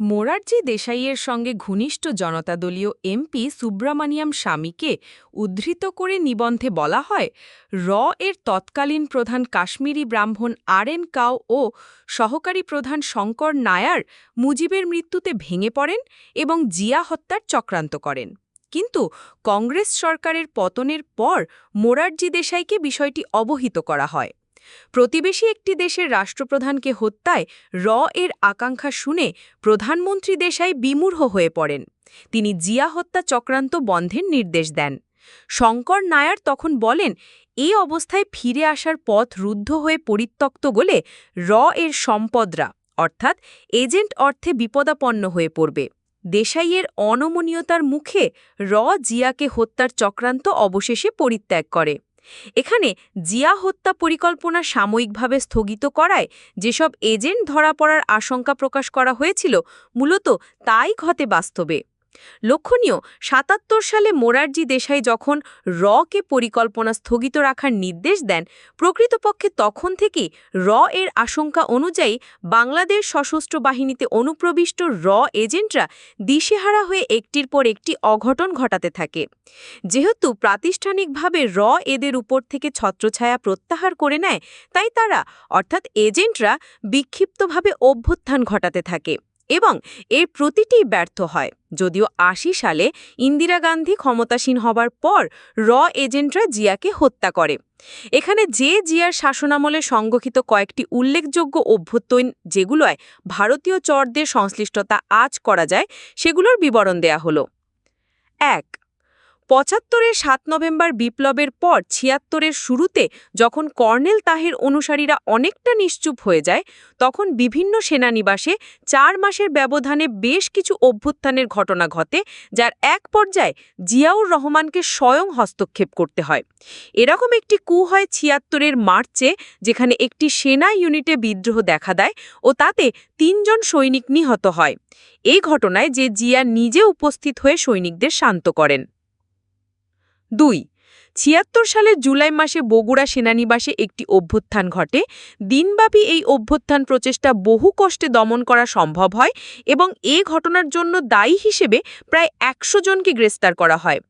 মোরারজি দেশাইয়ের সঙ্গে ঘনিষ্ঠ জনতাদলীয় এমপি সুব্রামানিয়াম স্বামীকে উদ্ধৃত করে নিবন্ধে বলা হয়, র এর তৎকালীন প্রধান কাশ্মীরি ব্রাহ্মণ আর এন কাও ও সহকারী প্রধান শঙ্কর নায়ার মুজিবের মৃত্যুতে ভেঙে পড়েন এবং জিয়া হত্যার চক্রান্ত করেন। কিন্তু কংগ্রেস সরকারের পতনের পর মোরারজি দেশাইকে বিষয়টি অবহিত করা হয়। প্রতিবেশী একটি দেশের রাষ্ট্রপ্রধানকে হত্যায় র এর আকাঙ্ক্ষা শুনে প্রধানমন্ত্রী দেশাই বিমূঢ় হয়ে পড়েন। তিনি জিয়া হত্যা চক্রান্ত বন্ধের নির্দেশ দেন। শঙ্কর নায়ার তখন বলেন এই অবস্থায় ফিরে আসার পথ রুদ্ধ হয়ে পরিত্যক্ত গলে র এর সম্পদরা, অর্থাৎ এজেন্ট অর্থে বিপদাপন্ন হয়ে পড়বে। দেশাইয়ের অনমনীয়তার মুখে র জিয়াকে হত্যার চক্রান্ত অবশেষে পরিত্যাগ করে। এখানে জিয়া হত্যা পরিকল্পনা সাময়িকভাবে স্থগিত করায় যেসব এজেন্ট ধরা পড়ার আশঙ্কা প্রকাশ করা হয়েছিল, মূলত তাই ঘটে বাস্তবে। লক্ষণীয়, সাতাত্তর সালে মোরারজি দেশাই যখন রকে পরিকল্পনা স্থগিত রাখার নির্দেশ দেন, প্রকৃতপক্ষে তখন থেকেই র এর আশঙ্কা অনুযায়ী বাংলাদেশ সশস্ত্র বাহিনীতে অনুপ্রবিষ্ট র এজেন্টরা দিশেহারা হয়ে একটির পর একটি অঘটন ঘটাতে থাকে। যেহেতু প্রাতিষ্ঠানিকভাবে র এদের উপর থেকে ছত্রছায়া প্রত্যাহার করে নেয়, তাই তারা, অর্থাৎ এজেন্টরা, বিক্ষিপ্তভাবে অভ্যুত্থান ঘটাতে থাকে। এবং এর প্রতিটি ব্যর্থ হয়। যদিও আশি সালে ইন্দিরা গান্ধী ক্ষমতাসীন হবার পর র এজেন্টরা জিয়াকে হত্যা করে। এখানে যে জিয়ার শাসনামলে সংগঠিত কয়েকটি উল্লেখযোগ্য অভ্যন্তরীণ যেগুলোয় ভারতীয় চরদের সংশ্লিষ্টতা আজ করা যায়, সেগুলোর বিবরণ দেয়া হলো। এক পঁচাত্তরের সাত নভেম্বর বিপ্লবের পর ছিয়াত্তরের শুরুতে যখন কর্নেল তাহের অনুসারীরা অনেকটা নিশ্চুপ হয়ে যায়, তখন বিভিন্ন সেনানিবাসে চার মাসের ব্যবধানে বেশ কিছু অভ্যুত্থানের ঘটনা ঘটে, যার এক পর্যায়ে জিয়াউর রহমানকে স্বয়ং হস্তক্ষেপ করতে হয়। এরকম একটি কু হয় ছিয়াত্তরের মার্চে, যেখানে একটি সেনা ইউনিটে বিদ্রোহ দেখা দেয় ও তাতে তিনজন সৈনিক নিহত হয়। এই ঘটনায় যে জিয়া নিজে উপস্থিত হয়ে সৈনিকদের শান্ত করেন। দুই, ছিয়াত্তর সালের জুলাই মাসে বগুড়া সেনানিবাসে একটি অভ্যুত্থান ঘটে। দিনব্যাপী এই অভ্যুত্থান প্রচেষ্টা বহু কষ্টে দমন করা সম্ভব হয় এবং এ ঘটনার জন্য দায়ী হিসেবে প্রায় একশো জনকে গ্রেফতার করা হয়।